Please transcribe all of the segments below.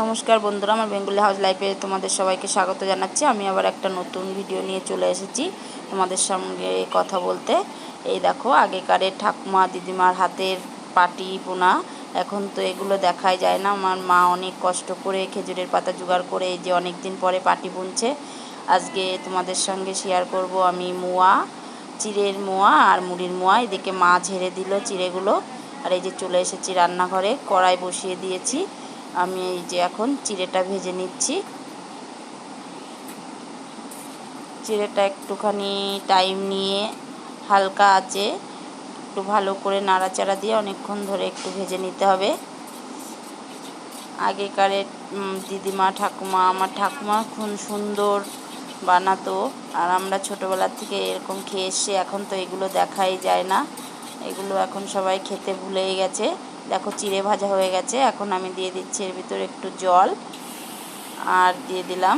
নমস্কার বন্ধুরা, আমার বেঙ্গলি হাউস লাইফে তোমাদের সবাইকে স্বাগত জানাচ্ছি। আমি আবার একটা নতুন ভিডিও নিয়ে চলে এসেছি তোমাদের সঙ্গে কথা বলতে। এই দেখো আগেকারের ঠাকুমা, দিদিমার হাতের পাটি বোনা এখন তো এগুলো দেখাই যায় না। আমার মা অনেক কষ্ট করে খেজুরের পাতা জোগাড় করে এই যে অনেক দিন পরে পাটি বুনছে। আজকে তোমাদের সঙ্গে শেয়ার করব আমি মোয়া, চিড়ের মোয়া আর মুড়ির মোয়া। এদিকে মা ঝেড়ে দিল চিড়েগুলো। আর এই যে চলে এসেছি রান্নাঘরে, কড়াই বসিয়ে দিয়েছি। আমি এই যে এখন চিড়েটা ভেজে নিচ্ছি। চিড়েটা একটুখানি টাইম নিয়ে হালকা আছে একটু ভালো করে নাড়াচাড়া দিয়ে অনেকক্ষণ ধরে একটু ভেজে নিতে হবে। আগেকারের দিদিমা, ঠাকুমা, আমার ঠাকুমা খুব সুন্দর বানাতো। আর আমরা ছোটোবেলার থেকে এরকম খেয়ে এসে এখন তো এগুলো দেখাই যায় না। এগুলো এখন সবাই খেতে ভুলেই গেছে। দেখো চিড়ে ভাজা হয়ে গেছে। এখন আমি দিয়ে দিচ্ছি এর ভিতরে একটু জল আর দিয়ে দিলাম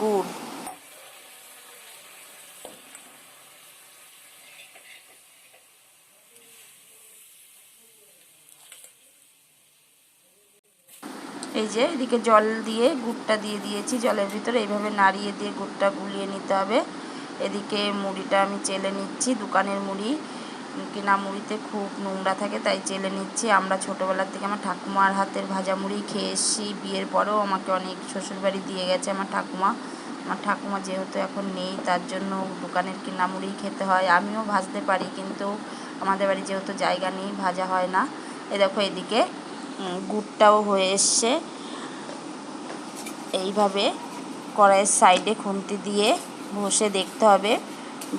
গুড়। এই যে এদিকে জল দিয়ে গুড়টা দিয়ে দিয়েছি। জলের ভিতরে এইভাবে নাড়িয়ে দিয়ে গুড়টা গুলিয়ে নিতে হবে। এদিকে মুড়িটা আমি চেলে নিচ্ছি, দোকানের মুড়ি। কিনা মুড়িতে খুব নোংরা থাকে, তাই চেলে নিচ্ছি। আমরা ছোটোবেলার থেকে আমার ঠাকুমার হাতের ভাজা মুড়ি খেয়ে এসেছি। বিয়ের পরেও আমাকে অনেক শ্বশুরবাড়ি দিয়ে গেছে আমার ঠাকুমা। আমার ঠাকুমা যেহেতু এখন নেই, তার জন্য দোকানের কিনা মুড়ি খেতে হয়। আমিও ভাজতে পারি, কিন্তু আমাদের বাড়ি যেহেতু জায়গা নেই, ভাজা হয় না। এ দেখো এদিকে গুড়টাও হয়ে এসছে। এইভাবে কড়াইয়ের সাইডে খুন্তি দিয়ে ঘষে দেখতে হবে।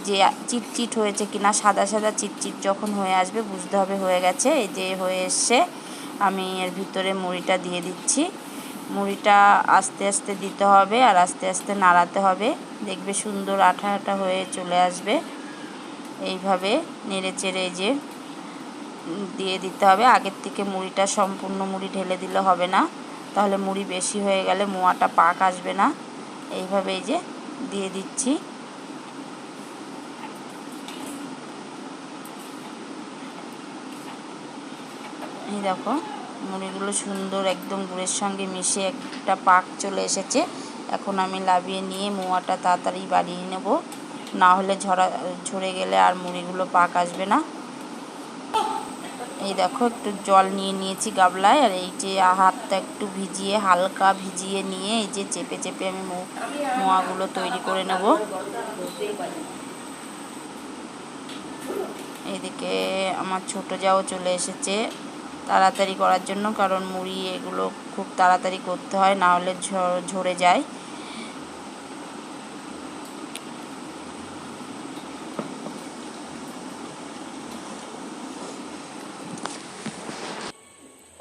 যে চিটচিট হয়েছে কিনা, সাদা সাদা চিটচিট যখন হয়ে আসবে, বুঝতে হবে হয়ে গেছে, এই যে হয়ে এসছে, আমি এর ভিতরে মুড়িটা দিয়ে দিচ্ছি। মুড়িটা আস্তে আস্তে দিতে হবে আর আস্তে আস্তে নাড়াতে হবে। দেখবে সুন্দর আঠা আঠা হয়ে চলে আসবে। এইভাবে নেড়ে চেড়ে যে দিয়ে দিতে হবে। আগের থেকে মুড়িটা সম্পূর্ণ মুড়ি ঢেলে দিলে হবে না। তাহলে মুড়ি বেশি হয়ে গেলে মোয়াটা পাক আসবে না। এইভাবে এই যে দিয়ে দিচ্ছি। এই দেখো, মুড়িগুলো সুন্দর একদম গুড়ের সঙ্গে মিশে একটা পাক চলে এসেছে। এখন আমি লাভিয়ে নিয়ে মোয়াটা তাড়াতাড়ি বাড়িয়ে নেব। না হলে ঝরা, ঝরে গেলে আর মুড়িগুলো পাক আসবে না। এই দেখো, একটু জল নিয়ে নিয়েছি গাবলায়। আর এই যে হাতটা একটু ভিজিয়ে, হালকা ভিজিয়ে নিয়ে এই যে চেপে চেপে আমি মোয়াগুলো তৈরি করে নেব। এদিকে আমার ছোট যাও চলে এসেছে। তাড়াতাড়ি করার জন্য, কারণ মুড়ি এগুলো খুব তাড়াতাড়ি করতে হয়, না হলে ঝরে যায়।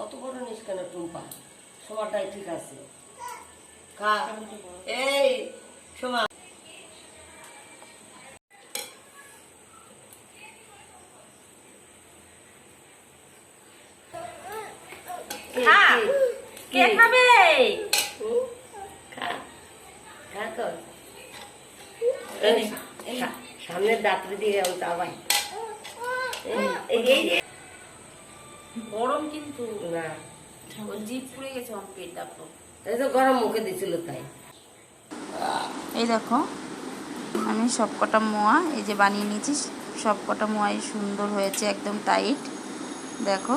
অত বড় ঠিক আছে। এই, সোমা কে, খা। কে? খাবে। সামনের দাঁতরে দিয়ে তাবাই যে। গরম কিন্তু। না। জিপ পুড়ে গেছে আমার পেট দেখো এই তো গরম মুখে দিছিল তাই। এই দেখো আমি সবকটা মোয়া এই যে বানিয়ে নিয়েছি। সবকটা মোয়াই সুন্দর হয়েছে একদম টাইট। দেখো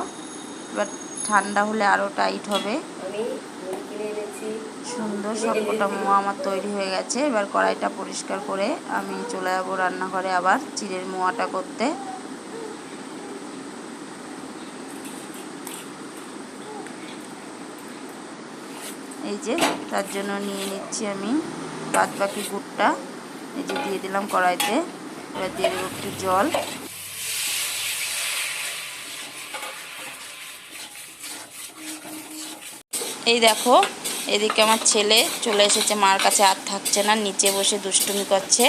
এবার ঠান্ডা হলে আরও টাইট হবে। আমি মুড়ি কিনে এনেছি। সুন্দর সবকটা মোয়া আমার তৈরি হয়ে গেছে। এবার কড়াইটা পরিষ্কার করে আমি চলে যাব রান্নাঘরে আবার চিড়ের মোয়াটা করতে। এই যে তার জন্য নিয়ে নিচ্ছি আমি বাদ বাকি গুড়টা। এই যে দিয়ে দিলাম কড়াইতে। এবার দিয়ে দেবো একটু জল। এই দেখো, এদিকে আমার ছেলে চলে এসেছে, মার কাছে আর থাকছে না, নিচে বসে দুষ্টুমি করছে।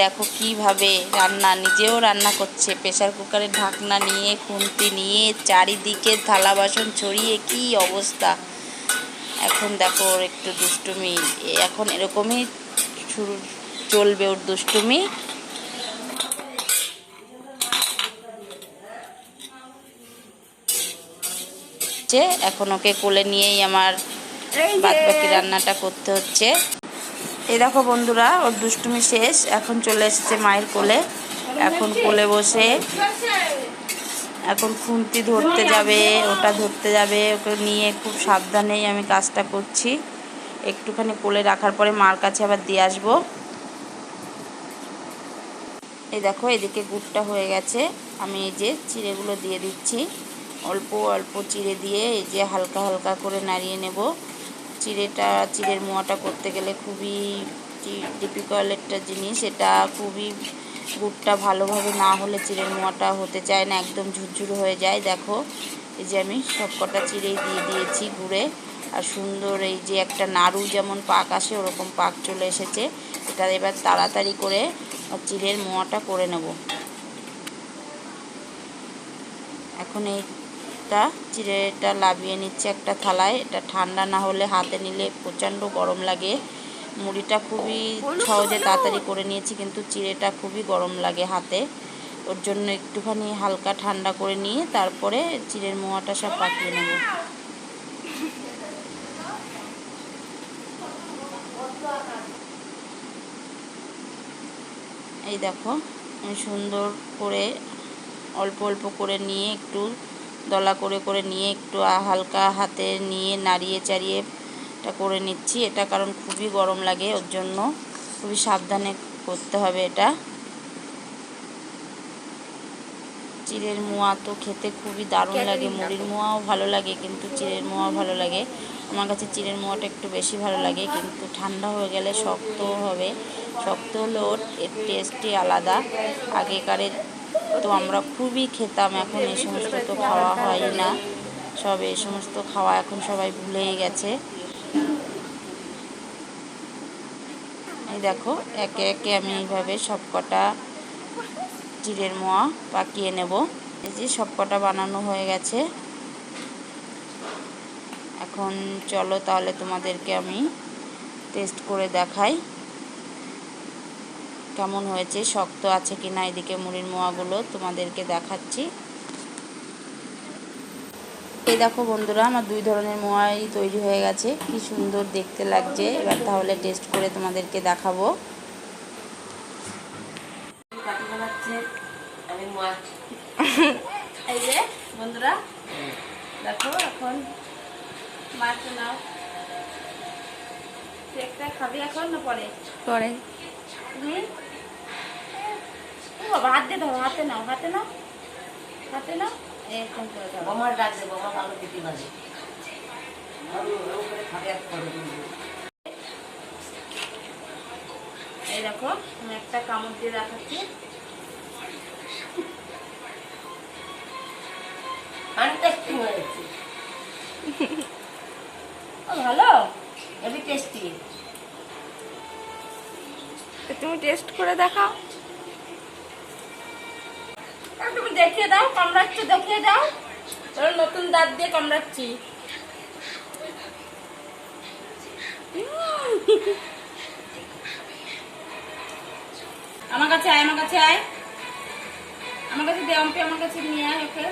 দেখো কীভাবে রান্না, নিজেও রান্না করছে, প্রেসার কুকারের ঢাকনা নিয়ে, খুন্তি নিয়ে, চারিদিকে থালা বাসন ছড়িয়ে, কি অবস্থা। এখন দেখো ওর একটু দুষ্টুমি, এখন এরকমই শুরু, চলবে ওর দুষ্টুমি। এসছে এখন ওকে কোলে নিয়েই আমার বাদ বাকি রান্নাটা করতে হচ্ছে। এই দেখো বন্ধুরা ওর দুষ্টুমি শেষ। এখন চলে এসেছে মায়ের কোলে। এখন কোলে বসে এখন খুন্তি ধরতে যাবে ওটা ধরতে যাবে ওকে নিয়ে খুব সাবধানেই আমি কাজটা করছি। একটুখানি কোলে রাখার পরে মার কাছে আবার দিয়ে আসব। এই দেখো এদিকে গুড়টা হয়ে গেছে। আমি এই যে চিড়েগুলো দিয়ে দিচ্ছি। অল্প অল্প চিড়ে দিয়ে এই যে হালকা হালকা করে নাড়িয়ে নেব। চিড়েটা, চিড়ের মোয়াটা করতে গেলে খুবই ডিফিকাল্ট একটা জিনিস। এটা খুবই গুড়টা ভালোভাবে না হলে চিড়ের মোয়াটা হতে চায় না, একদম ঝুরঝুর হয়ে যায়। দেখো, এই যে আমি সব কটা চিড়েই দিয়ে দিয়েছি গুড়ে। আর সুন্দর এই যে একটা নাড়ু যেমন পাক আসে, ওরকম পাক চলে এসেছে। এটা এবার তাড়াতাড়ি করে চিড়ের মোয়াটা করে নেব। এখন এইটা চিড়েটা লাভিয়ে নিচ্ছে একটা থালায়। এটা ঠান্ডা না হলে হাতে নিলে প্রচণ্ড গরম লাগে। মুড়িটা খুবই সহজে তাড়াতাড়ি করে নিয়েছি, কিন্তু চিড়েটা খুবই গরম লাগে হাতে। ওর জন্য একটুখানি হালকা ঠান্ডা করে নিয়ে তারপরে চিড়ের মোয়াটা সব পাকিয়ে নেব। এই দেখো সুন্দর করে অল্প অল্প করে নিয়ে একটু দলা করে করে নিয়ে একটু হালকা হাতে নিয়ে নাড়িয়ে চাড়িয়ে এটা করে নিচ্ছি। এটা কারণ খুবই গরম লাগে ওর জন্য খুবই সাবধানে করতে হবে এটা। চিড়ের মোয়া তো খেতে খুবই দারুণ লাগে মুড়ির মোয়াও ভালো লাগে কিন্তু চিড়ের মোয়া ভালো লাগে। আমার কাছে চিড়ের মোয়াটা একটু বেশি ভালো লাগে কিন্তু ঠান্ডা হয়ে গেলে শক্ত হবে শক্ত হলেও এর টেস্টই আলাদা। আগেকারের তো আমরা খুবই খেতাম, এখন এই সমস্ত তো খাওয়া হয় না। সব এই সমস্ত খাওয়া এখন সবাই ভুলেই গেছে। এই দেখো, একে একে আমি এইভাবে সব কটা জিরের মোয়া পাকিয়ে নেব। এই যে সব কটা বানানো হয়ে গেছে। এখন চলো তাহলে তোমাদেরকে আমি টেস্ট করে দেখাই। কেমন হয়েছে শক্ত আছে কি না এদিকে মুড়ির মোয়াগুলো তোমাদেরকে দেখাচ্ছি। এই দেখো বন্ধুরা আমার দুই ধরনের মোয়াই তৈরি হয়ে গেছে। কি সুন্দর দেখতে লাগছে। এবার তাহলে টেস্ট করে তোমাদেরকে দেখাবো। এই যে বন্ধুরা দেখো এখন মাছ নাও। খাবি এখন না পরে? পরে। বাবা হাতে ধরো হাতে নাও হাতে নাও হাতে নাও। এরকম করে দাও বোমার ডাক দেবো আমার ভালো দিতে পারে। এই দেখো আমি একটা কামড় দিয়ে দেখাচ্ছি। আনটেস্টিং হয়েছে। ও ভালো? হেভি টেস্টি তো তুমি টেস্ট করে দেখাও। তুমি দেখিয়ে দাও কামড়াচ্ছি দেখিয়ে দাও। ওর নতুন দাঁত দিয়ে কামড়াচ্ছি। আমার কাছে আয়, আমার কাছে আয়। আমার কাছে দে, অম্পি, আমার কাছে নিয়ে আয় ওকে।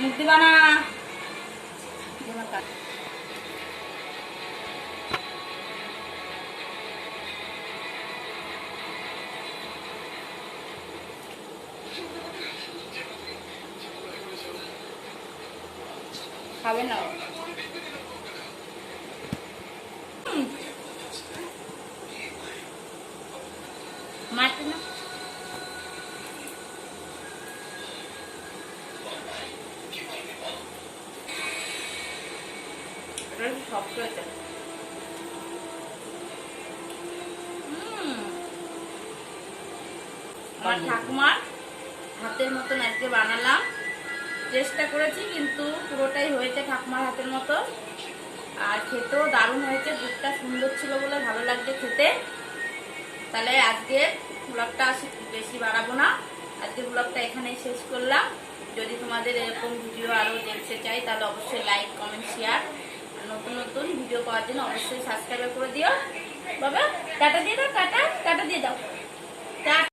মুখ দিবা না। খাবে না। মারতে শক্ত হয়েছে। আমার ঠাকুমার হাতের মতন আজকে বানালাম চেষ্টা করেছি, কিন্তু পুরোটাই হয়েছে ঠাকুমার হাতের মতো। আর খেতেও দারুণ হয়েছে, দুধটা সুন্দর ছিল বলে ভালো লাগছে খেতে। তাহলে আজকে ব্লগটা বেশি বাড়াবো না। আজকে ব্লগটা এখানেই শেষ করলাম। যদি তোমাদের এরকম ভিডিও আরও দেখতে চাই, তাহলে অবশ্যই লাইক কমেন্ট শেয়ার নতুন নতুন ভিডিও পাওয়ার জন্য অবশ্যই সাবস্ক্রাইব করে দিও। বাবা, টাটা দিয়ে দাও, টাটা টাটা দিয়ে দাও।